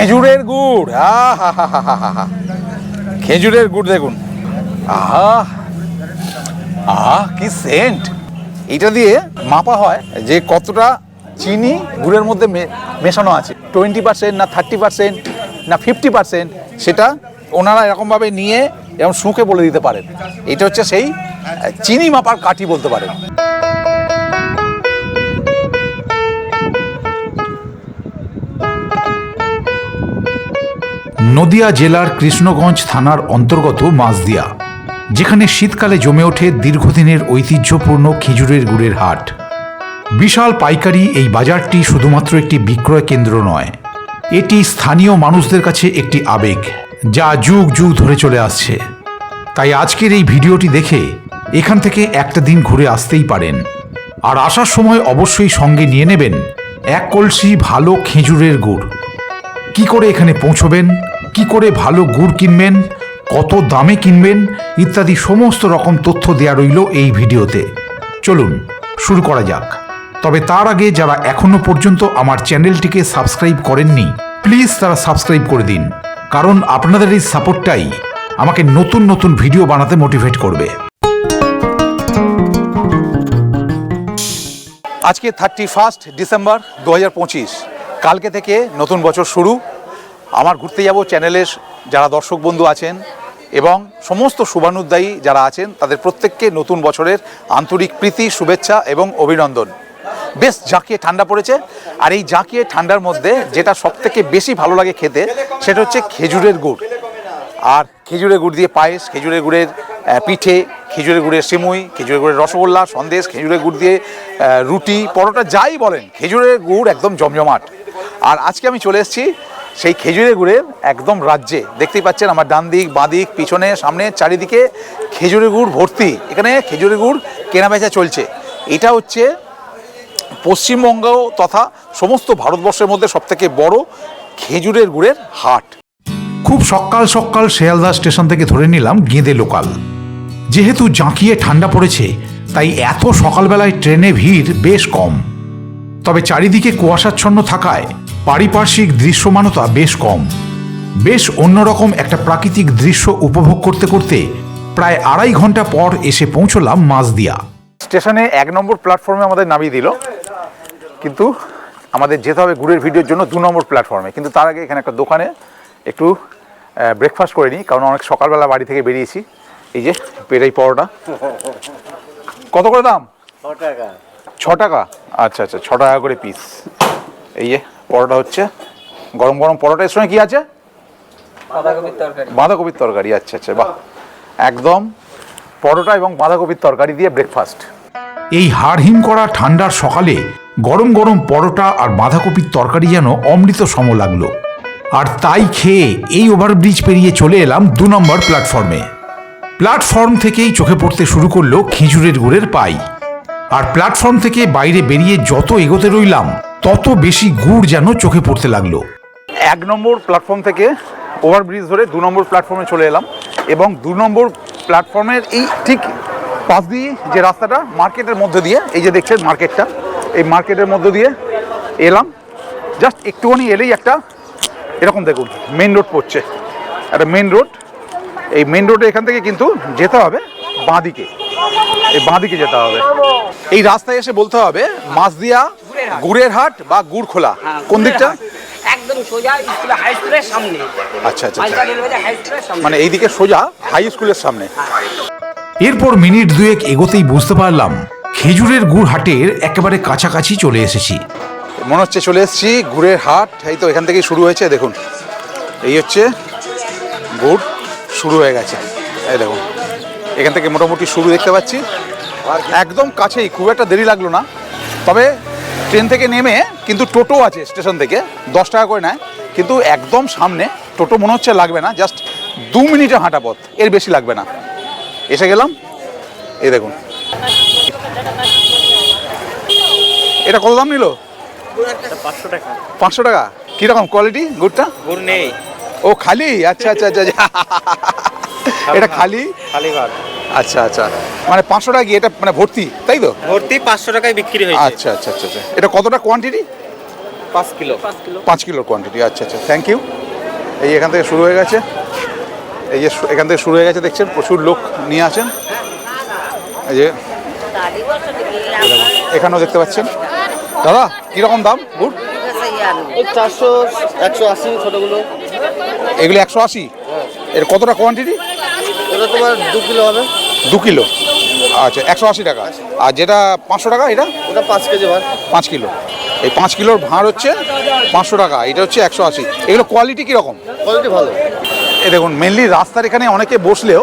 খেজুরের গুড়। আহা খেজুরের গুড় দেখুন। আহা। আহা, কি সেন্ট এটা দিয়ে মাপা হয় যে কতটা চিনি গুড়ের মধ্যে মেশানো আছে। টোয়েন্টি পার্সেন্ট না থার্টি পার্সেন্ট না ফিফটি পার্সেন্ট সেটা ওনারা এরকমভাবে নিয়ে এরকম শুঁকে বলে দিতে পারেন। এটা হচ্ছে সেই চিনি মাপার কাঠি বলতে পারেন। নদিয়া জেলার কৃষ্ণগঞ্জ থানার অন্তর্গত মাছদিয়া, যেখানে শীতকালে জমে ওঠে দীর্ঘদিনের ঐতিহ্যপূর্ণ খেজুরের গুড়ের হাট। বিশাল পাইকারি এই বাজারটি শুধুমাত্র একটি বিক্রয় কেন্দ্র নয়, এটি স্থানীয় মানুষদের কাছে একটি আবেগ, যা যুগ যুগ ধরে চলে আসছে। তাই আজকের এই ভিডিওটি দেখে এখান থেকে একটা দিন ঘুরে আসতেই পারেন। আর আসার সময় অবশ্যই সঙ্গে নিয়ে নেবেন এক কলসি ভালো খেজুরের গুড়। কি করে এখানে পৌঁছবেন? কি করে ভালো গুড় কিনবেন, কত দামে কিনবেন, ইত্যাদি সমস্ত রকম তথ্য দেয়া রইল এই ভিডিওতে। চলুন, শুরু করা যাক। তবে তার আগে যারা এখনও পর্যন্ত আমার চ্যানেলটিকে সাবস্ক্রাইব করেননি, প্লিজ তারা সাবস্ক্রাইব করে দিন, কারণ আপনাদের এই সাপোর্টটাই আমাকে নতুন নতুন ভিডিও বানাতে মোটিভেট করবে। আজকে থার্টি ফার্স্ট ডিসেম্বর দু হাজার পঁচিশ। কালকে থেকে নতুন বছর শুরু। আমার ঘুরতে যাব চ্যানেলের যারা দর্শক বন্ধু আছেন এবং সমস্ত শুভানুদ্দায়ী যারা আছেন, তাদের প্রত্যেককে নতুন বছরের আন্তরিক প্রীতি, শুভেচ্ছা এবং অভিনন্দন। বেশ জাঁকিয়ে ঠান্ডা পড়েছে। আর এই জাঁকিয়ে ঠান্ডার মধ্যে যেটা সবথেকে বেশি ভালো লাগে খেতে, সেটা হচ্ছে খেজুরের গুড়। আর খেজুরের গুড় দিয়ে পায়েস, খেজুরের গুড়ের পিঠে, খেজুরের গুড়ের সিমুই, খেজুরের গুড়ের রসগোল্লা, সন্দেশ, খেজুরের গুড় দিয়ে রুটি, পরোটা, যাই বলেন, খেজুরের গুড় একদম জমজমাট। আর আজকে আমি চলে এসেছি সেই খেজুরের গুড়ের একদম রাজ্যে। দেখতেই পাচ্ছেন আমার ডান দিক, বাঁ দিক, পিছনে, সামনে, চারিদিকে খেজুরের গুড় ভর্তি। এখানে খেজুরের গুড় কেনা বেচা চলছে। এটা হচ্ছে পশ্চিমবঙ্গ তথা সমস্ত ভারতবর্ষের মধ্যে সবথেকে বড় খেজুরের গুড়ের হাট। খুব সকাল সকাল শিয়ালদা স্টেশন থেকে ধরে নিলাম গেঁদে লোকাল। যেহেতু জাঁকিয়ে ঠান্ডা পড়েছে, তাই এত সকালবেলায় ট্রেনে ভিড় বেশ কম। তবে চারিদিকে কুয়াশাচ্ছন্ন থাকায় পারিপার্শ্বিক দৃশ্যমানতা বেশ কম। বেশ অন্যরকম একটা প্রাকৃতিক দৃশ্য উপভোগ করতে করতে প্রায় আড়াই ঘণ্টা পর এসে পৌঁছলাম মাঝদিয়া স্টেশনে এক নম্বর প্ল্যাটফর্মে আমাদের নামিয়ে দিল। কিন্তু আমাদের যেতে হবে গুড়ের ভিডিওর জন্য দু নম্বর প্ল্যাটফর্মে। কিন্তু তার আগে এখানে একটা দোকানে একটু ব্রেকফাস্ট করে নিই কারণ অনেক সকালবেলা বাড়ি থেকে বেরিয়েছি। এই যে পেটাই পরোটা। কত করে দাম? ছ টাকা। আচ্ছা আচ্ছা ছ টাকা করে পিস এই যে পরোটা হচ্ছে। গরম গরম পরোটা। এর সঙ্গে কি আছে? বাঁধাকপির তরকারি। বাঁধাকপির তরকারি আচ্ছা আচ্ছা বাহ। একদম পরোটা এবং বাঁধাকপির তরকারি দিয়ে ব্রেকফাস্ট এই হাড়হিম করা ঠান্ডার সকালে গরম গরম পরোটা আর বাঁধাকপির তরকারি যেন অমৃত সম লাগল। আর তাই খেয়ে এই ওভারব্রিজ পেরিয়ে চলে এলাম দু নম্বর প্ল্যাটফর্মে প্ল্যাটফর্ম থেকেই চোখে পড়তে শুরু করল খেজুরের গুড়ের পাই। আর প্ল্যাটফর্ম থেকে বাইরে বেরিয়ে যত এগোতে রইলাম তত বেশি গুড় যেন চোখে পড়তে লাগল। এক নম্বর প্ল্যাটফর্ম থেকে ওভারব্রিজ ধরে দু নম্বর প্ল্যাটফর্মে চলে এলাম এবং দু নম্বর প্ল্যাটফর্মের এই ঠিক পাশ দিয়ে যে রাস্তাটা মার্কেটের মধ্যে দিয়ে, এই যে দেখছেন মার্কেটটা, এই মার্কেটের মধ্য দিয়ে এলাম। জাস্ট একটুখানি এলেই একটা, এরকম দেখুন মেন রোড পড়ছে। একটা মেন রোড এই মেন রোডে এখান থেকে কিন্তু যেতে হবে বাঁদিকে। এই বাঁদিকে যেতে হবে। এই রাস্তায় এসে বলতে হবে মাছদিয়া গুড়ের হাট বা গুড় খোলা কোন দিকটা? একদম সোজা স্কুলে হাই স্কুলের সামনে। আচ্ছা আচ্ছা আচ্ছা। মানে এইদিকে সোজা হাই স্কুলের সামনে। এরপর মিনিট দুয়েক এগোতেই বুঝতে পারলাম খেজুরের গুড় হাটের একেবারে কাছাকাছি চলে এসেছি। মনে হচ্ছে চলে এসেছি গুড়ের হাট এই তো এখান থেকেই শুরু হয়েছে দেখুন। এই হচ্ছে গুড় শুরু হয়ে গেছে। এই দেখুন। এখান থেকে মোটামুটি শুরু দেখতে পাচ্ছি। একদম কাছেই খুব একটা দেরি লাগল না। তবে ট্রেন থেকে নেমে কিন্তু টোটো আছে স্টেশন থেকে দশ টাকা করে নেয়। কিন্তু একদম সামনে টোটো মনে হচ্ছে লাগবে না জাস্ট দু মিনিটে হাঁটা পথ এর বেশি লাগবে না। এসে গেলাম এই দেখুন। এটা কত দাম নিল? পাঁচশো টাকা। পাঁচশো টাকা কীরকম কোয়ালিটি গুড়টা? গুড় নেই। ও খালি? আচ্ছা আচ্ছা আচ্ছা আচ্ছা। এটা খালি খালি? ভাত। আচ্ছা আচ্ছা। মানে পাঁচশো টাকা কি এটা মানে ভর্তি তাই তো? ভর্তি পাঁচশো টাকায় বিক্রি হয়েছে। আচ্ছা আচ্ছা আচ্ছা আচ্ছা। এটা কতটা কোয়ান্টিটি পাঁচ কিলো। পাঁচ কিলো। কিলোর কোয়ান্টিটি আচ্ছা আচ্ছা। থ্যাংক ইউ এই এখান থেকে শুরু হয়ে গেছে। এই যে এখান থেকে শুরু হয়ে গেছে দেখছেন? প্রচুর লোক নিয়ে আসেন। এই যে এখানেও দেখতে পাচ্ছেন। দাদা কীরকম দাম গুড়? এই চারশো একশো আশি ছোটোগুলো। এগুলো একশো আশি? এর কতটা কোয়ান্টিটি ওটা তোমার দু কিলো হবে। দু কিলো। আচ্ছা একশো আশি টাকা। আর যেটা পাঁচশো টাকা এটা? ওটা পাঁচ কেজি ভার পাঁচ কিলো। এই পাঁচ কিলোর ভাঁড় হচ্ছে পাঁচশো টাকা এটা হচ্ছে একশো আশি। এগুলো কোয়ালিটি কীরকম? কোয়ালিটি ভালো। এ দেখুন মেনলি রাস্তার এখানে অনেকে বসলেও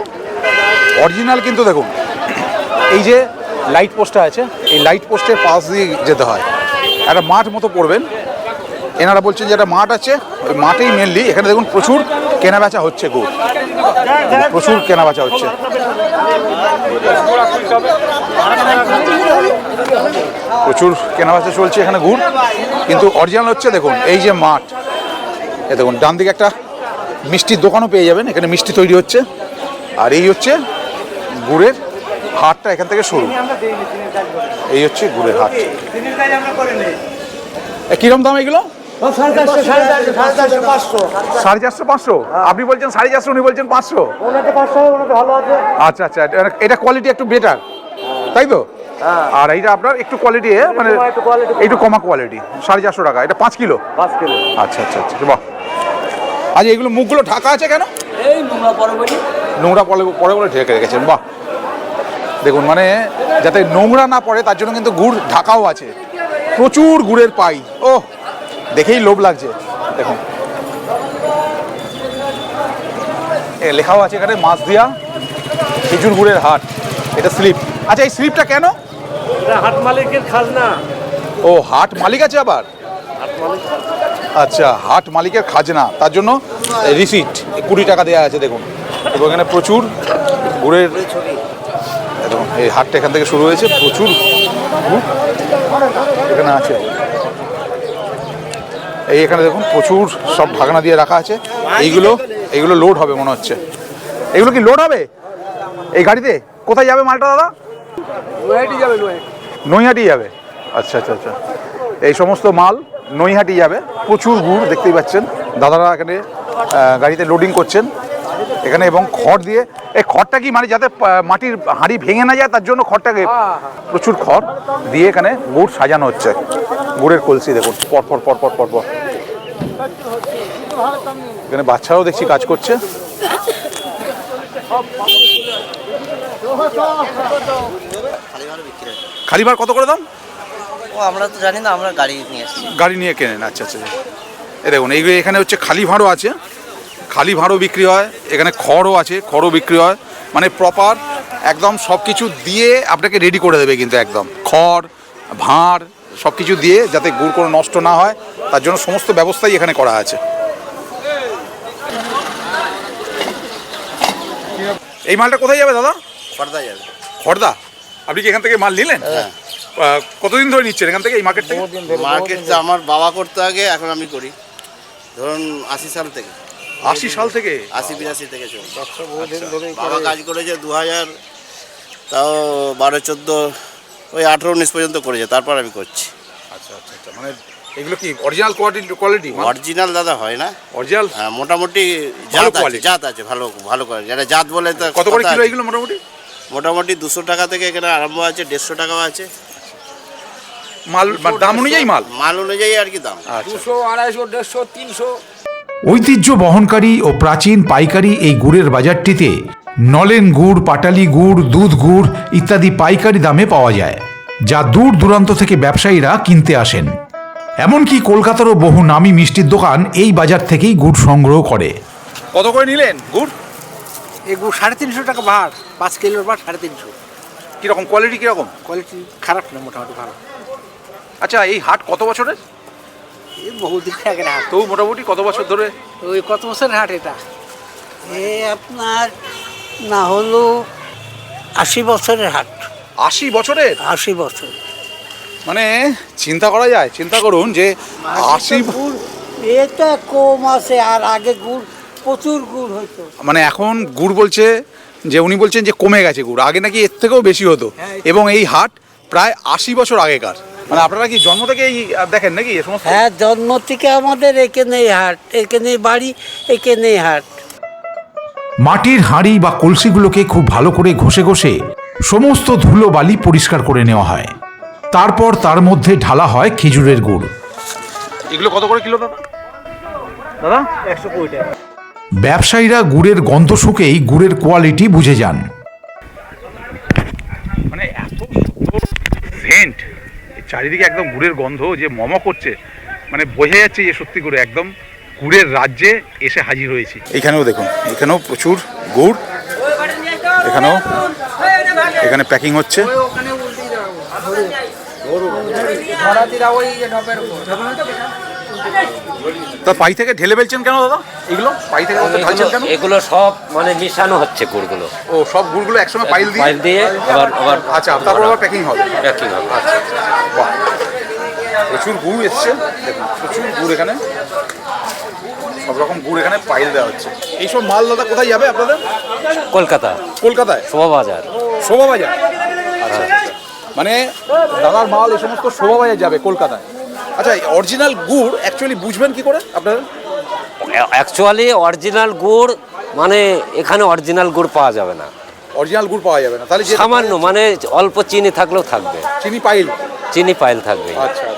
অরিজিনাল কিন্তু দেখুন। এই যে লাইট পোস্টটা আছে এই লাইট পোস্টের পাশ দিয়ে যেতে হয়। একটা মাঠ মতো পড়বেন এনারা বলছেন যে একটা মাঠ আছে ওই মাঠেই মেনলি এখানে দেখুন প্রচুর কেনা বেচা হচ্ছে গুড় প্রচুর কেনা বেচা হচ্ছে। প্রচুর কেনা বেচা চলছে এখানে গুড়। কিন্তু অরিজিনাল হচ্ছে, দেখুন, এই যে মাঠ। এ দেখুন ডান দিকে একটা মিষ্টির দোকানও পেয়ে যাবেন, এখানে মিষ্টি তৈরি হচ্ছে। আর এই হচ্ছে গুড়ের হাটটা এখান থেকে শুরু। এই হচ্ছে গুড়ের হাট। কিরম দাম এগুলো? সাড়ে চারশো পাঁচশো আপনি বলছেন সাড়ে চারশো উনি বলছেন পাঁচশো। আচ্ছা আচ্ছা এটা- এটা কোয়ালিটি একটু বেটার তাই তো? আর এইটা আপনার একটু কোয়ালিটি মানে একটু কমা কোয়ালিটি সাড়ে চারশো টাকা এটা পাঁচ কিলো? আচ্ছা আচ্ছা আচ্ছা বাহ। আজ এগুলো মুখগুলো ঢাকা আছে কেন? এই নোংরা পরে বলি নোংরা পরে পরে বলে ঢেকে রেখেছেন বাহ। দেখুন মানে যাতে নোংরা না পড়ে তার জন্য কিন্তু গুড় ঢাকাও আছে। প্রচুর গুড়ের পাই ও দেখেই লোভ লাগছে। দেখুন। এ লেখাও আছে এখানে মাছ দিয়া খেজুর গুড়ের হাট। এটা স্লিপ। আচ্ছা এই স্লিপটা কেন? হাট মালিকের খাজনা। ও হাট মালিক আছে আবার? আচ্ছা হাট মালিকের খাজনা। তার জন্য রিসিট কুড়ি টাকা দেওয়া আছে দেখুন। এবং এখানে প্রচুর গুড়ের দেখুন এই হাটটা এখান থেকে শুরু হয়েছে। প্রচুর এখানে আছে। এই এখানে দেখুন প্রচুর সব ঢাকনা দিয়ে রাখা আছে। এইগুলো এইগুলো লোড হবে মনে হচ্ছে। এগুলো কি লোড হবে? এই গাড়িতে? কোথায় যাবে মালটা দাদা? নৈহাটি যাবে আচ্ছা আচ্ছা আচ্ছা। এই সমস্ত মাল নৈহাটি যাবে। প্রচুর গুড় দেখতেই পাচ্ছেন। দাদারা এখানে গাড়িতে লোডিং করছেন। এখানে এবং খড় দিয়ে এই খড়টা কি মানে যাতে মাটির হাঁড়ি ভেঙে না যায় তার জন্য খড়টাকে প্রচুর খড় দিয়ে এখানে গুড় সাজানো হচ্ছে। গুড়ের কলসি দেখুন পরপর পরপর পর পর পর পর এখানে বাচ্চারাও দেখছি কাজ করছে। খালি খালিবার কত করে দাম? ও আমরা তো জানি না আমরা গাড়ি নিয়ে এসেছি। গাড়ি নিয়ে কেনেন আচ্ছা আচ্ছা। এ দেখুন এইগুলো এখানে হচ্ছে খালি ভাঁড়ও আছে। খালি ভাঁড়ও বিক্রি হয় এখানে খড়ও আছে খড়ও বিক্রি হয়। মানে প্রপার একদম সব কিছু দিয়ে আপনাকে রেডি করে দেবে কিন্তু একদম। খড় ভাঁড় সব কিছু দিয়ে যাতে গুড় কোনো নষ্ট না হয় তার জন্য সমস্ত ব্যবস্থাই এখানে করা আছে। এই মালটা কোথায় যাবে দাদা? খড়দা যাবে। খড়দা আপনি কি এখান থেকে মাল নিলেন? আহ, কতদিন ধরে নিচ্ছেন এখান থেকে এই মার্কেট থেকে? মার্কেট আমার বাবা করতে আগে এখন আমি করি। ধরুন আশি সাল থেকে। আশি সাল থেকে? আশি বিরাশি থেকে চলছে। বাবা কাজ করেছে দু হাজার তাও বারো চোদ্দ ওই আঠেরো উনিশ পর্যন্ত করেছে তারপর আমি করছি। আচ্ছা আচ্ছা আচ্ছা মানে এগুলো কি অরিজিনাল কোয়ালিটি কোয়ালিটি অরিজিনাল দাদা হয় না। অরিজিনাল হ্যাঁ, মোটামুটি জাত আছে জাত আছে ভালো ভালো করে যারা জাত বলে তো কত করে কিলো এগুলো মোটামুটি? মোটামুটি দুশো টাকা থেকে এখানে আরম্ভ আছে দেড়শো টাকাও আছে। মাল মানে দাম অনুযায়ী মাল? মাল অনুযায়ী আর কি দাম। আচ্ছা। দুশো আড়াইশো দেড়শো তিনশো। ঐতিহ্য বহনকারী ও প্রাচীন পাইকারি এই গুড়ের বাজারটিতে নলেন গুড় পাটালি গুড় দুধ গুড় ইত্যাদি পাইকারি দামে পাওয়া যায় যা দূর দূরান্ত থেকে ব্যবসায়ীরা কিনতে আসেন। এমনকি কলকাতারও বহু নামী মিষ্টির দোকান এই বাজার থেকেই গুড় সংগ্রহ করে। কত করে নিলেন গুড়? এই গুড় সাড়ে তিনশো টাকা ভাড় পাঁচ কিলোর ভাড় সাড়ে তিনশো। কীরকম? কোয়ালিটি কীরকম? কোয়ালিটি খারাপ না মোটামুটি ভালো। আচ্ছা এই হাট কত বছরের? এই বহুদিন আগের হাট তবু মোটামুটি কত বছর ধরে? ওই কত বছরের হাট এটা? এ আপনার না হলো আশি বছরের হাট। আশি বছরের? আশি বছর। মানে চিন্তা করা যায় চিন্তা করুন যে আশি গুড় এটা কম আছে আর আগে গুড় প্রচুর গুড় হইতো। মানে এখন গুড় বলছে যে উনি বলছেন যে কমে গেছে গুড়। আগে নাকি এর থেকেও বেশি হতো। এবং এই হাট প্রায় আশি বছর আগেকার। মানে আপনারা কি জন্ম থেকে দেখেন নাকি হ্যাঁ জন্ম থেকে আমাদের এখানেই হাট এখানেই বাড়ি এখানেই হাট। মাটির হাঁড়ি বা কলসিগুলোকে খুব ভালো করে ঘষে ঘষে সমস্ত ধুলো বালি পরিষ্কার করে নেওয়া হয়। তারপর তার মধ্যে ঢালা হয় খেজুরের গুড়। এগুলো কত করে কিলো দাদা দাদা? একশো কুড়ি টাকা। ব্যবসায়ীরা গুড়ের গন্ধ শুকেই গুড়ের কোয়ালিটি বুঝে যান। মানে এত সেন্ট চারিদিকে একদম গুড়ের গন্ধ যে মমা করছে। মানে বোঝা যাচ্ছে যে সত্যি করে একদম গুড়ের রাজ্যে এসে হাজির হয়েছি। এখানেও দেখুন এখানেও প্রচুর গুড় এখানেও এখানে প্যাকিং হচ্ছে। তা পাই থেকে ঢেলে ফেলছেন কেন দাদা? এগুলো পাই থেকে ঢালছেন কেন? এগুলো সব মানে মিশানো হচ্ছে গুড়গুলো। ও সব গুড়গুলো একসঙ্গে পাইল দিয়ে? পাইল দিয়ে আবার আবার আচ্ছা তারপর আবার প্যাকিং হবে। প্যাকিং হবে। বাহ। প্রচুর গুড় এসছে। দেখুন প্রচুর গুড় এখানে। সব রকম গুড় এখানে পাইল দেওয়া হচ্ছে। এইসব মাল দাদা কোথায় যাবে আপনাদের? কলকাতা। কলকাতায়? শোভাবাজার। শোভাবাজার। আচ্ছা মানে দাদার মাল এই সমস্ত শোভাবাজার যাবে কলকাতায়। আচ্ছা অরিজিনাল গুড় অ্যাকচুয়ালি বুঝবেন কি করে আপনারা? অ্যাকচুয়ালি অরিজিনাল গুড় মানে এখানে অরিজিনাল গুড় পাওয়া যাবে না। অরিজিনাল গুড় পাওয়া যাবে না। তাহলে সামান্য মানে অল্প চিনি থাকলেও থাকবে। চিনি পাইল চিনি পাইল থাকবে। আচ্ছা আচ্ছা আচ্ছা।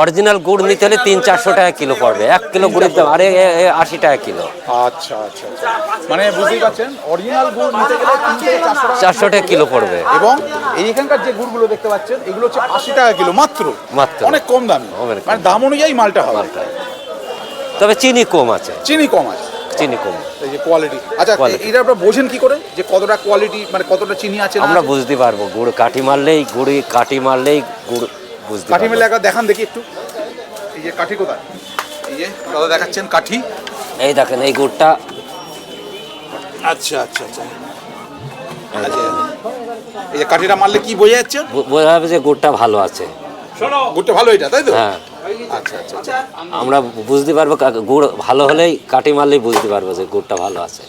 অরিজিনাল গুড় নিতে হলে তিন চারশো টাকা কিলো পড়বে। এক কিলো গুড়ের দাম আরে আশি টাকা কিলো। আচ্ছা আচ্ছা আচ্ছা। মানে বুঝতেই পারছেন অরিজিনাল গুড় নিতে গেলে চারশো টাকা কিলো পড়বে। এবং এই এখানকার যে গুড়গুলো দেখতে পাচ্ছেন এগুলো হচ্ছে আশি টাকা কিলো মাত্র। মাত্র। অনেক কম দামি। মানে দাম অনুযায়ী মালটা হবে। মালটা। তবে চিনি কম আছে। চিনি কম আছে। চিনি কম। এই যে কোয়ালিটি আচ্ছা এটা আপনারা বোঝেন কি করে? যে কতটা কোয়ালিটি মানে কতটা চিনি আছে আমরা বুঝতে পারব। গুড় কাঠি মারলেই গুড়ি কাঠি মারলেই গুড় বুঝতে কাঠি মেলে একবার দেখান দেখি একটু। এই যে কাঠি কোথায়? এই যে দাদা দেখাচ্ছেন কাঠি। এই দেখেন এই গুড়টা। আচ্ছা আচ্ছা আচ্ছা। আচ্ছা এই যে কাঠিটা মারলে কি বোঝা যাচ্ছে? বোঝা যাবে যে গুড়টা ভালো আছে। গুড়টা ভালো এটা তাই তো? হ্যাঁ। আচ্ছা আচ্ছা আচ্ছা। আমরা বুঝতে পারব কা- গুড় ভালো হলেই কাঠি মারলেই বুঝতে পারব যে গুড়টা ভালো আছে।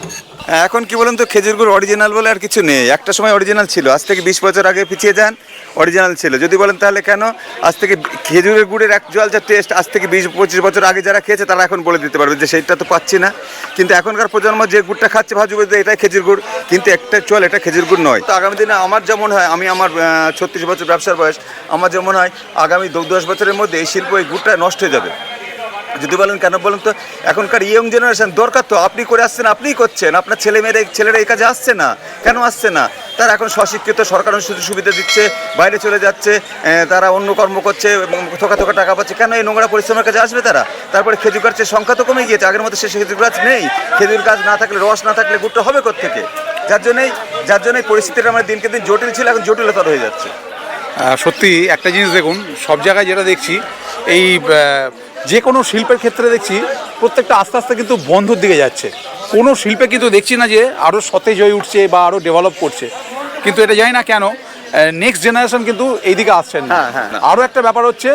এখন কি বলুন তো, খেজুর গুড় অরিজিনাল বলে আর কিছু নেই। একটা সময় অরিজিনাল ছিল, আজ থেকে বিশ বছর আগে পিছিয়ে যান অরিজিনাল ছিল। যদি বলেন তাহলে কেন? আজ থেকে খেজুরের গুড়ের অ্যাকচুয়াল যা টেস্ট আজ থেকে বিশ, পঁচিশ বছর আগে যারা খেয়েছে, তারা এখন বলে দিতে পারবে যে সেইটা তো পাচ্ছি না। কিন্তু এখনকার প্রজন্ম যে গুড়টা খাচ্ছে ভাববে যে এটাই খেজুর গুড়। কিন্তু একটা চল, এটা খেজুর গুড় নয়। তো আগামী দিনে আমার যেমন হয়, আমি আমার ছত্রিশ বছর ব্যবসার বয়স, আমার যেমন হয়, আগামী দশ বছরের মধ্যে এই শিল্প এই গুড়টা নষ্ট হয়ে যাবে। যদি বলেন কেন? বলেন তো, এখনকার ইয়ং জেনারেশন দরকার তো, আপনি করে আসছেন, আপনিই করছেন। আপনার ছেলে মেয়েরা ছেলেরা এই কাজে আসছে না। কেন আসছে না? তারা এখন স্বশিক্ষিত সরকার সুযোগ সুবিধা দিচ্ছে, বাইরে চলে যাচ্ছে তারা অন্য কর্ম করছে থোকা থোকা টাকা পাচ্ছে। কেন এই নোংরা পরিশ্রমের কাজে আসবে তারা? তারপরে খেজুর গাছের সংখ্যা তো কমে গিয়েছে। আগের মতো সে খেজুর গাছ নেই। খেজুর গাছ না থাকলে, রস না থাকলে, গুড়টা হবে থেকে যার জন্যই যার জন্যই পরিস্থিতিটা আমার দিনকে দিন জটিল ছিল, এখন জটিলতর হয়ে যাচ্ছে। সত্যি একটা জিনিস দেখুন সব জায়গায় যেটা দেখছি এই যে কোনো শিল্পের ক্ষেত্রে দেখছি প্রত্যেকটা আস্তে আস্তে কিন্তু বন্ধর দিকে যাচ্ছে। কোনো শিল্পে কিন্তু দেখছি না যে আরও সতেজ হয়ে উঠছে বা আরও ডেভেলপ করছে। কিন্তু এটা জানি না কেন নেক্সট জেনারেশন কিন্তু এইদিকে আসছেন হ্যাঁ, হ্যাঁ, না। আরও একটা ব্যাপার হচ্ছে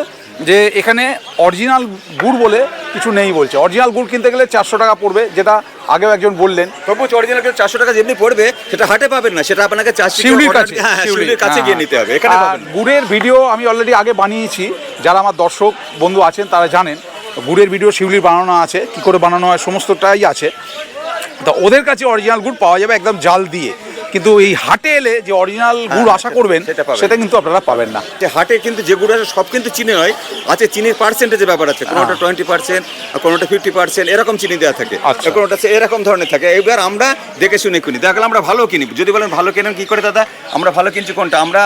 যে এখানে অরিজিনাল গুড় বলে কিছু নেই বলছে। অরিজিনাল গুড় কিনতে গেলে চারশো টাকা পড়বে যেটা আগেও একজন বললেন। তবু অরিজিনাল চারশো টাকা যেমনি পড়বে সেটা হাটে পাবেন না সেটা আপনাকে শিউলির কাছে হ্যাঁ হ্যাঁ, শিউলির কাছে হ্যাঁ। গিয়ে নিতে হবে এখানে গুড়ের ভিডিও আমি অলরেডি আগে বানিয়েছি যারা আমার দর্শক বন্ধু আছেন তারা জানেন গুড়ের ভিডিও শিউলির বানানো আছে কি করে বানানো হয় সমস্তটাই আছে। তা ওদের কাছে অরিজিনাল গুড় পাওয়া যাবে একদম জাল দিয়ে। কিন্তু এই হাটে এলে যে অরিজিনাল গুড় আশা করবেন সেটা সেটা কিন্তু আপনারা পাবেন না। যে হাটে কিন্তু যে গুড় আছে সব কিন্তু চিনি নয় আছে চিনির পার্সেন্টেজের ব্যাপার আছে কোনোটা টোয়েন্টি পার্সেন্ট কোনোটা ফিফটি পার্সেন্ট এরকম চিনি দেওয়া থাকে। আচ্ছা। কোনোটা এরকম ধরনের থাকে। এবার আমরা দেখে শুনে কিনি। দেখলাম আমরা ভালো কিনি। যদি বলেন ভালো কেনেন কি করে দাদা? আমরা ভালো কিনছি কোনটা? আমরা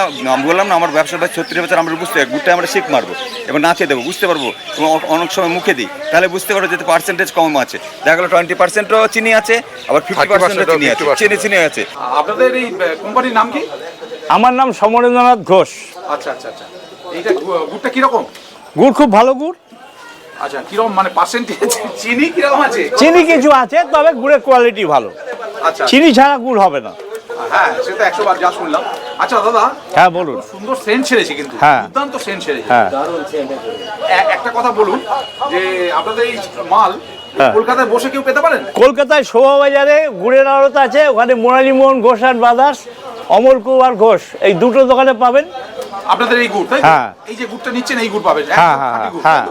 বললাম না আমার ব্যবসা প্রায় ছত্রিশ বছর আমরা বুঝতে পারি গুড়টা আমরা শিখ মারবো। এবং নাচে দেবো বুঝতে পারব? এবং অনেক সময় মুখে দিই। তাহলে বুঝতে পারব যে পার্সেন্টেজ কম আছে। দেখা গেলো টোয়েন্টি পার্সেন্টও চিনি আছে আবার ফিফটি পার্সেন্টও চিনি আছে। চিনি চিনি আছে। আপনাদের এই কোম্পানির নাম কি? আমার নাম সমরেন্দ্রনাথ ঘোষ। আচ্ছা আচ্ছা আচ্ছা। এইটা গুড়টা কীরকম? গুড় খুব ভালো গুড়। আচ্ছা কীরকম মানে পার্সেন্টেজ চিনি কীরকম আছে? চিনি কিছু আছে তবে গুড়ের কোয়ালিটি ভালো। আচ্ছা। চিনি ছাড়া গুড় হবে না। হ্যাঁ সেটা একশো বার যা শুনলাম। আচ্ছা দাদা হ্যাঁ বলুন। সুন্দর সেন্ট ছেড়েছে কিন্তু। হ্যাঁ। দুর্দান্ত সেন্ট ছেড়েছে। হ্যাঁ। একটা কথা বলুন যে আপনাদের এই মাল। কলকাতায় বসে কেউ পেতে পারেন? কলকাতায় শোভাবাজারে গুড়ের আড়ত আছে ওখানে মোনালী মোহন ঘোষ অ্যান্ড ব্রাদার্স অমল কুমার ঘোষ এই দুটো দোকানে পাবেন। আপনাদের এই গুড় তাই হ্যাঁ। এই যে গুড়টা নিচ্ছেন এই গুড় পাবেন হ্যাঁ, হ্যাঁ, হ্যাঁ।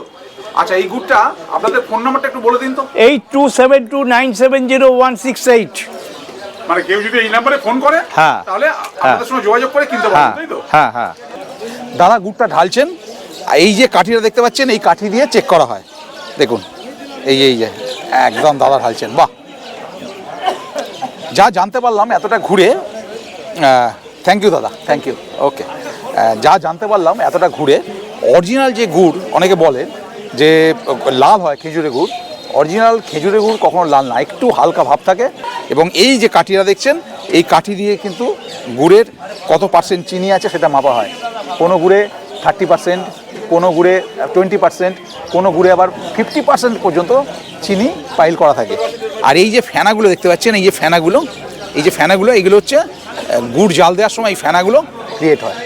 আচ্ছা এই গুড়টা আপনাদের ফোন নাম্বারটা একটু বলে দিন তো। Eight two seven two nine seven zero one six eight. মানে কেউ যদি এই নাম্বারে ফোন করে হ্যাঁ। তাহলে আপনাদের সঙ্গে যোগাযোগ করে কিনতে পারবেন হ্যাঁ। তাই তো? হ্যাঁ হ্যাঁ। দাদা গুড়টা ঢালছেন আর এই যে কাঠিটা দেখতে পাচ্ছেন এই কাঠি দিয়ে চেক করা হয়। দেখুন। এই এই যে একদম দাদা ঢালছেন বাহ। যা জানতে পারলাম এতটা ঘুরে থ্যাংক ইউ দাদা থ্যাংক ইউ ওকে যা জানতে পারলাম এতটা ঘুরে অরিজিনাল যে গুড়, অনেকে বলে যে, লাল হয় খেজুরে গুড় অরিজিনাল খেজুরে গুড় কখনো লাল না, একটু হালকা ভাব থাকে, এবং এই যে কাঠিরা দেখছেন, এই কাঠি দিয়ে কিন্তু গুড়ের কত পার্সেন্ট চিনি আছে সেটা মাপা হয়। কোনো গুড়ে থার্টি পার্সেন্ট কোনো গুড়ে টোয়েন্টি পার্সেন্ট কোনো গুড়ে আবার ফিফটি পার্সেন্ট পর্যন্ত চিনি পাইল করা থাকে। আর এই যে ফেনাগুলো দেখতে পাচ্ছেন, এই যে ফেনাগুলো, এই যে ফেনাগুলো, এগুলো হচ্ছে গুড় জাল দেওয়ার সময় এই ফেনাগুলো ক্রিয়েট হয়।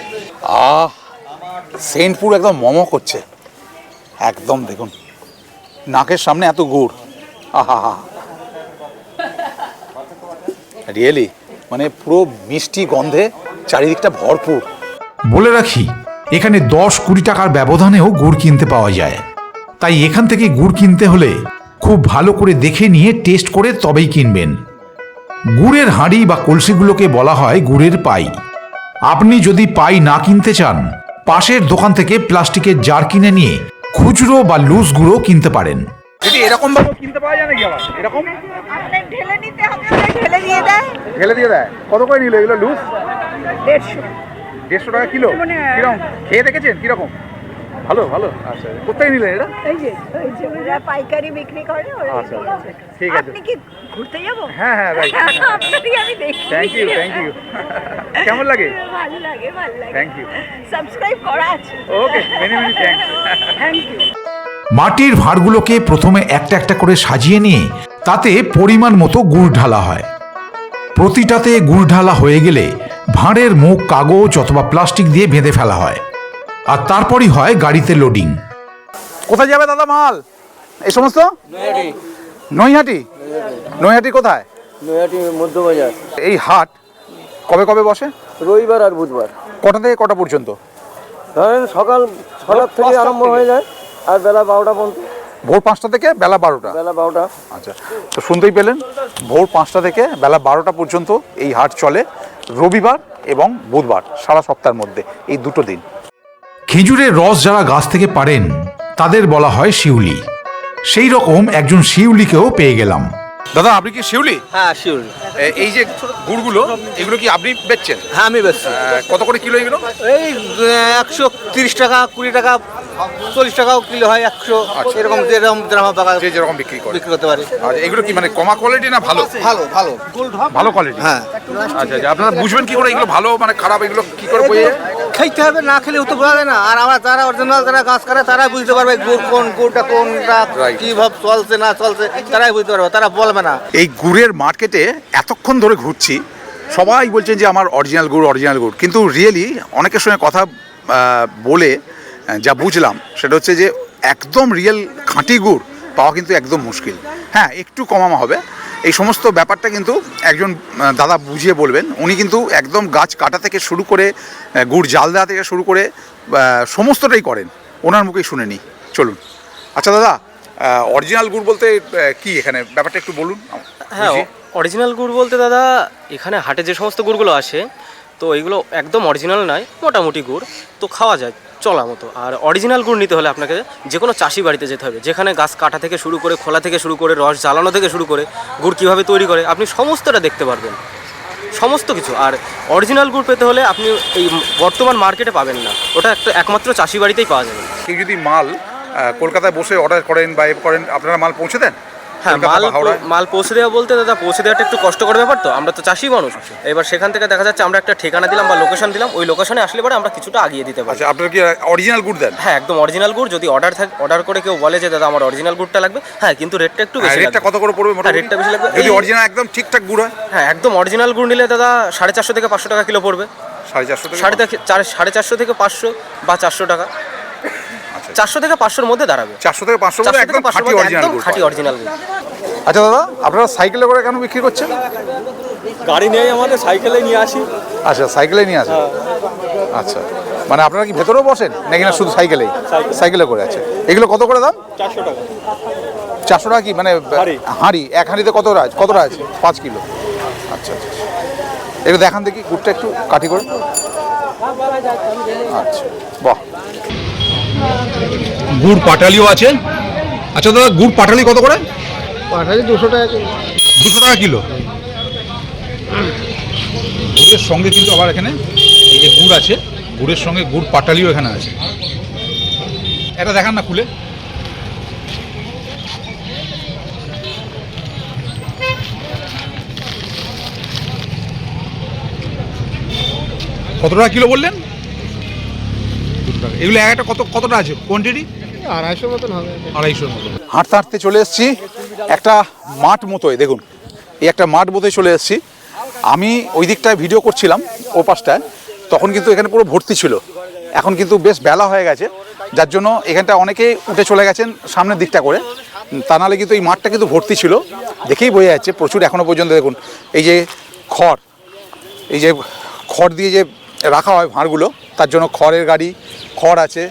আহ সেন্ট পুরো একদম মম করছে। একদম দেখুন, নাকের সামনে এত গুড়। আহা, হা রিয়েলি মানে পুরো মিষ্টি গন্ধে চারিদিকটা ভরপুর। বলে রাখি এখানে দশ কুড়ি টাকার ব্যবধানেও গুড় কিনতে পাওয়া যায়। তাই এখান থেকে গুড় কিনতে হলে খুব ভালো করে দেখে নিয়ে টেস্ট করে তবেই কিনবেন। গুড়ের হাঁড়ি বা কলসিগুলোকে বলা হয় গুড়ের পাই। আপনি যদি পাই না কিনতে চান পাশের দোকান থেকে প্লাস্টিকের জার কিনে নিয়ে খুচরো বা লুজ গুঁড়ো কিনতে পারেন। যদি এরকম ভাবে কিনতে পাওয়া যায় নাকি আবার? এরকম? ঢেলে নিতে হবে ঢেলে দিয়ে দেয়। ঢেলে দিয়ে দেয়? কত করে নিল এগুলো? লুজ? দেড়শো। দেড়শো টাকা কিলো? মানে- কীরকম? খেয়ে দেখেছেন? কীরকম? ভালো ভালো। আচ্ছা কোথায় নিলেন এটা? এই যে ওরা পাইকারি বিক্রি করে আচ্ছা, আচ্ছা। ঠিক আছে। আপনি কি ঘুরতে যাব? হ্যাঁ হ্যাঁ রাইট আমি দেখি। থ্যাংক ইউ থ্যাংক ইউ কেমন লাগে? ভালো লাগে ভালো লাগে। Thank you. সাবস্ক্রাইব করা আছে। Okay many many thanks thank you মাটির ভাঁড়গুলোকে প্রথমে একটা একটা করে সাজিয়ে নিয়ে তাতে পরিমাণ মতো গুড় ঢালা হয়। প্রতিটাতে গুড় ঢালা হয়ে গেলে ভাঁড়ের মুখ কাগজ অথবা প্লাস্টিক দিয়ে বেঁধে ফেলা হয়। আর তারপরই হয় গাড়িতে লোডিং কোথায় যাবে দাদা মাল? এই সমস্ত? নৈহাটি। নৈহাটি? কোথায়? নৈহাটি মধ্যবাজার। এই হাট কবে কবে বসে? রবিবার আর বুধবার। কটা থেকে কটা পর্যন্ত? ধরেন সকাল ছটার থেকে আরম্ভ হয়ে যায় আর বেলা বারোটা পর্যন্ত। ভোর পাঁচটা থেকে বেলা বারোটা? বেলা বারোটা। আচ্ছা তো শুনতেই পেলেন ভোর পাঁচটা থেকে বেলা বারোটা পর্যন্ত এই হাট চলে। রবিবার এবং বুধবার, সারা সপ্তাহের মধ্যে, এই দুটো দিন। খেজুরের রস যারা গাছ থেকে পারেন, তাদের বলা হয় শিউলি। সেই রকম একজন শিউলিকেও পেয়ে গেলাম। দাদা আপনি কি শিউলি? হ্যাঁ এ- এই যে গুড়গুলো এগুলো কি আপনি বেচছেন? হ্যাঁ আমি আহ, কত করে কিলো এগুলো? এই একশো তিরিশ টাকা কুড়ি টাকা চল্লিশ টাকাও কিলো হয় একশো। এরকম যেরকম যেরকম টাকা যে যেরকম বিক্রি করে। বিক্রি করতে পারি। আচ্ছা এগুলো কি মানে কমা কোয়ালিটি না ভালো? ভালো ভালো। ভালো কোয়ালিটি হ্যাঁ। আচ্ছা আচ্ছা। আপনারা বুঝবেন কি করে এগুলো ভালো মানে খারাপ এগুলো কি করে বোঝা? খাইতে হবে না খেলে তো বোঝা যায় না। আর আমার যারা অরিজিনাল যারা গাছ করে তারা বুঝতে পারবে গুড় কোন গুড়টা কোনটা. কীভাবে চলছে না চলছে তারাই বুঝতে পারবে। তারা বলবে না। এই গুড়ের মার্কেটে এতক্ষণ ধরে ঘুরছি, সবাই বলছেন যে আমার অরিজিনাল গুড় অরিজিনাল গুড়। কিন্তু রিয়েলি অনেকের সঙ্গে কথা বলে যা বুঝলাম, সেটা হচ্ছে যে একদম রিয়েল খাঁটি গুড় পাওয়া কিন্তু একদম মুশকিল। হ্যাঁ একটু কমানো হবে। এই সমস্ত ব্যাপারটা কিন্তু একজন দাদা বুঝিয়ে বলবেন। উনি কিন্তু একদম গাছ কাটা থেকে শুরু করে গুড় জাল দেওয়া থেকে শুরু করে সমস্তটাই করেন। ওনার মুখেই শুনে নিই। চলুন। আচ্ছা দাদা অরিজিনাল গুড় বলতে কি এখানে? ব্যাপারটা একটু বলুন। হ্যাঁ অরিজিনাল গুড় বলতে দাদা এখানে হাটে যে সমস্ত গুড়গুলো আসে তো এইগুলো একদম অরিজিনাল নয় মোটামুটি গুড়। তো খাওয়া যায় চলা মতো। আর অরিজিনাল গুড় নিতে হলে আপনাকে যে কোনো চাষি বাড়িতে যেতে হবে। যেখানে গাছ কাটা থেকে শুরু করে খোলা থেকে শুরু করে রস জ্বালানো থেকে শুরু করে গুড় কীভাবে তৈরি করে আপনি সমস্তটা দেখতে পারবেন। সমস্ত কিছু। আর অরিজিনাল গুড় পেতে হলে আপনি এই বর্তমান মার্কেটে পাবেন না। ওটা একটা একমাত্র চাষি বাড়িতেই পাওয়া যাবে। কেউ যদি মাল কলকাতায় বসে অর্ডার করেন বা করেন আপনারা মাল পৌঁছে দেন? হ্যাঁ মাল মাল পৌঁছে দেওয়া বলতে দাদা পৌঁছে দেওয়াটা একটু কষ্টকর ব্যাপার তো। আমরা তো চাষি মানুষ। এবার সেখান থেকে দেখা যাচ্ছে আমরা একটা ঠিকানা দিলাম বা লোকেশন দিলাম ওই লোকেশনে আসলে পরে আমরা কিছুটা আগিয়ে দিতে পারি। আচ্ছা আপনারা কি অরিজিনাল গুড় দেন? হ্যাঁ একদম অরিজিনাল গুড়। যদি অর্ডার থাকে অর্ডার করে কেউ বলে যে দাদা আমার অরিজিনাল গুড়টা লাগবে হ্যাঁ কিন্তু রেটটা একটু বেশি রেটটা কত করে পড়বে মোটামুটি? রেটটা বেশি লাগবে। যদি অরিজিনাল একদম ঠিকঠাক গুড় হয়? হ্যাঁ একদম অরিজিনাল গুড় নিলে দাদা সাড়ে চারশো থেকে পাঁচশো টাকা কিলো পড়বে। সাড়ে চারশো সাড়ে চারশো থেকে পাঁচশো বা চারশো টাকা। আচ্ছা। চারশো থেকে পাঁচশোর মধ্যে দাঁড়াবে। চারশো থেকে পাঁচশো একদম খাঁটি অরিজিনাল খাঁটি অরিজিনাল আচ্ছা দাদা আপনারা সাইকেলে করে কেন বিক্রি করছেন? গাড়ি নেই আমাদের সাইকেলে নিয়ে আসি। আচ্ছা সাইকেলে নিয়ে আসি আচ্ছা মানে আপনারা কি ভেতরেও বসেন? নাকি না শুধু সাইকেলেই? সাইকেলে। করে আছে এগুলো কত করে দাম? চারশো টাকা। চারশো টাকা কি? মানে হাঁড়ি। হাঁড়ি। এক হাঁড়িতে কত আছে কতটা আছে? পাঁচ কিলো। আচ্ছা আচ্ছা আচ্ছা। একটু দেখান দেখি গুড়টা একটু কাঠি করে। আচ্ছা বাহ। গুড় পাটালিও আছে। আচ্ছা দাদা গুড় পাটালি কত করে? পাটালি দুশো টাকা দুশো টাকা কিলো? গুড়ের সঙ্গে কিন্তু আবার এখানে এই যে গুড় আছে গুড়ের সঙ্গে গুড় পাটালিও এখানে আছে। এটা দেখান না খুলে। কত টাকা কিলো বললেন? এগুলো এক একটা কত কতটা আছে? কোয়ান্টিটি আড়াইশো মতন হবে। আড়াইশোর মতো হাঁটতে হাঁটতে চলে এসেছি। একটা মাঠ মতোই দেখুন। এই একটা মাঠ মতোই চলে এসেছি। আমি ওই দিকটায় ভিডিও করছিলাম ও পাশটায়। তখন কিন্তু এখানে পুরো ভর্তি ছিল। এখন কিন্তু বেশ বেলা হয়ে গেছে। যার জন্য এখানটা অনেকেই উঠে চলে গেছেন সামনের দিকটা করে। তা নাহলে কিন্তু এই মাঠটা কিন্তু ভর্তি ছিল। দেখেই বোঝা যাচ্ছে প্রচুর এখনও পর্যন্ত দেখুন এই যে খড় এই যে খড় দিয়ে যে রাখা হয় ভাঁড়গুলো তার জন্য খড়ের গাড়ি খড় আছে।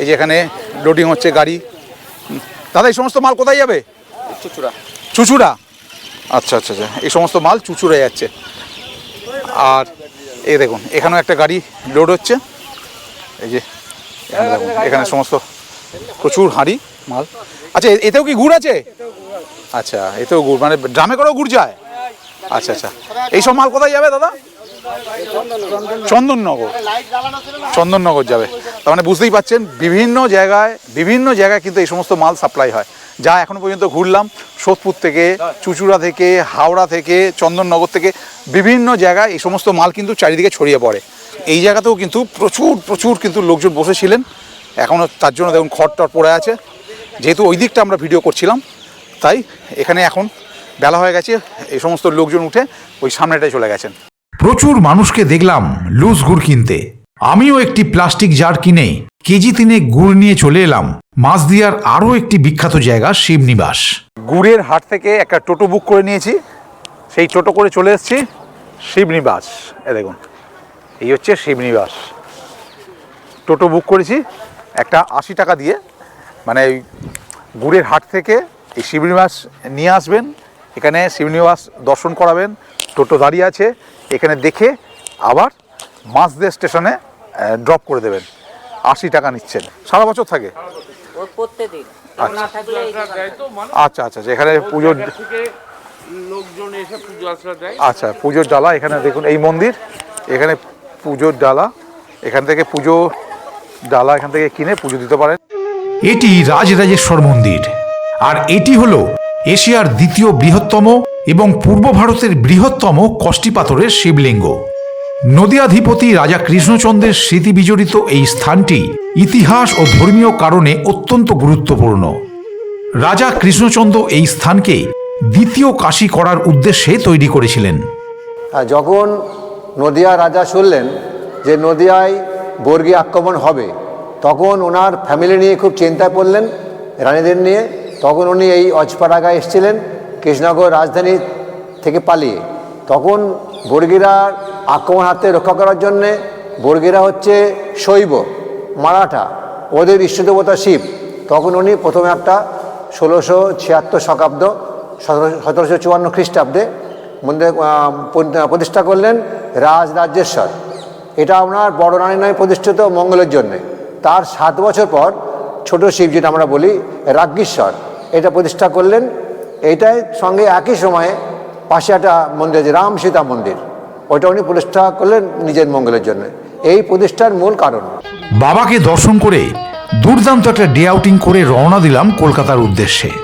এই যে এখানে লোডিং হচ্ছে গাড়ি। দাদা এই সমস্ত মাল কোথায় যাবে? চুচুড়া। চুচুড়া? আচ্ছা আচ্ছা আচ্ছা। এই সমস্ত মাল চুচুড়ে যাচ্ছে। আর এই দেখুন এখানেও একটা গাড়ি লোড হচ্ছে। এই যে এখানে দেখুন এখানে সমস্ত প্রচুর হাঁড়ি মাল। আচ্ছা এতেও কি গুড় আছে? আচ্ছা এতেও গুড়। মানে ড্রামে করেও গুড় যায়? আচ্ছা আচ্ছা। এইসব মাল কোথায় যাবে দাদা? চন্দননগর। চন্দননগর যাবে। তার মানে বুঝতেই পাচ্ছেন, বিভিন্ন জায়গায় বিভিন্ন জায়গায় কিন্তু এই সমস্ত মাল সাপ্লাই হয়। যা এখনও পর্যন্ত ঘুরলাম, সোদপুর থেকে, চুচুড়া থেকে, হাওড়া থেকে, চন্দননগর থেকে, বিভিন্ন জায়গায় এই সমস্ত মাল কিন্তু চারিদিকে ছড়িয়ে পড়ে। এই জায়গাতেও কিন্তু প্রচুর প্রচুর কিন্তু লোকজন বসেছিলেন। এখনও তার জন্য দেখুন খড় টড় পড়ে আছে। যেহেতু ওই দিকটা আমরা ভিডিও করছিলাম, তাই এখানে এখন বেলা হয়ে গেছে, এই সমস্ত লোকজন উঠে ওই সামনেটায় চলে গেছেন। প্রচুর মানুষকে দেখলাম লুজ গুড় কিনতে। আমিও একটি প্লাস্টিক জার কিনে কেজি তিনে গুড় নিয়ে চলে এলাম। মাছদিয়ার আরও একটি বিখ্যাত জায়গা, শিবনিবাস। গুড়ের হাট থেকে একটা টোটো বুক করে নিয়েছি। সেই টোটো করে চলে এসেছি শিবনিবাস। এ দেখুন, এই হচ্ছে শিবনিবাস। টোটো বুক করেছি একটা আশি টাকা দিয়ে। মানে ওই গুড়ের হাট থেকে এই শিবনিবাস নিয়ে আসবেন। এখানে শিবনিবাস দর্শন করাবেন। টোটো দাঁড়িয়ে আছে। এখানে দেখে আবার মাছদের স্টেশনে ড্রপ করে দেবেন। আশি টাকা নিচ্ছেন। সারা বছর থাকে? আচ্ছা। আচ্ছা আচ্ছা আচ্ছা, এখানে পুজোর লোকজন এসে পুজো আশ্রয় দেয়। আচ্ছা পুজোর ডালা এখানে দেখুন এই মন্দির। এখানে পুজোর ডালা। এখান থেকে পুজো ডালা এখান থেকে কিনে পুজো দিতে পারেন। এটি রাজরাজেশ্বর মন্দির। আর এটি হল এশিয়ার দ্বিতীয় বৃহত্তম এবং পূর্ব ভারতের বৃহত্তম কষ্টি পাথরের শিবলিঙ্গ। নদিয়াধিপতি রাজা কৃষ্ণচন্দ্রের স্মৃতি বিজড়িত এই স্থানটি ইতিহাস ও ধর্মীয় কারণে অত্যন্ত গুরুত্বপূর্ণ। রাজা কৃষ্ণচন্দ্র এই স্থানকে দ্বিতীয় কাশী করার উদ্দেশ্যে তৈরি করেছিলেন। যখন নদিয়া রাজা শুনলেন যে নদিয়ায় বর্গী আক্রমণ হবে, তখন ওনার ফ্যামিলি নিয়ে খুব চিন্তায় পড়লেন, রানীদের নিয়ে। তখন উনি এই অজপাড়াগায় এসেছিলেন, কৃষ্ণনগর রাজধানী থেকে পালিয়ে। তখন বর্গীরার আক্রমণ হাতে রক্ষা করার জন্যে বর্গিরা হচ্ছে শৈব, মারাঠা, ওদের ইষ্টদেবতা শিব। তখন উনি প্রথমে একটা ষোলোশো ছিয়াত্তর শতাব্দ সতেরোশো চুয়ান্ন খ্রিস্টাব্দে মন্দির প্রতিষ্ঠা করলেন রাজ রাজ্যেশ্বর এটা আপনার বড় রানী নয় প্রতিষ্ঠিত মঙ্গলের জন্যে। তার সাত বছর পর ছোট শিব যেটা আমরা বলি রাজ্ঞীশ্বর এটা প্রতিষ্ঠা করলেন। এটাই সঙ্গে একই সময়ে পাশে একটা মন্দির আছে, রাম সীতা মন্দির। ওটা উনি প্রতিষ্ঠা করলেন নিজের মঙ্গলের জন্য। এই প্রতিষ্ঠার মূল কারণ। বাবাকে দর্শন করে দুর্দান্ত একটা ডে আউটিং করে রওনা দিলাম কলকাতার উদ্দেশ্যে।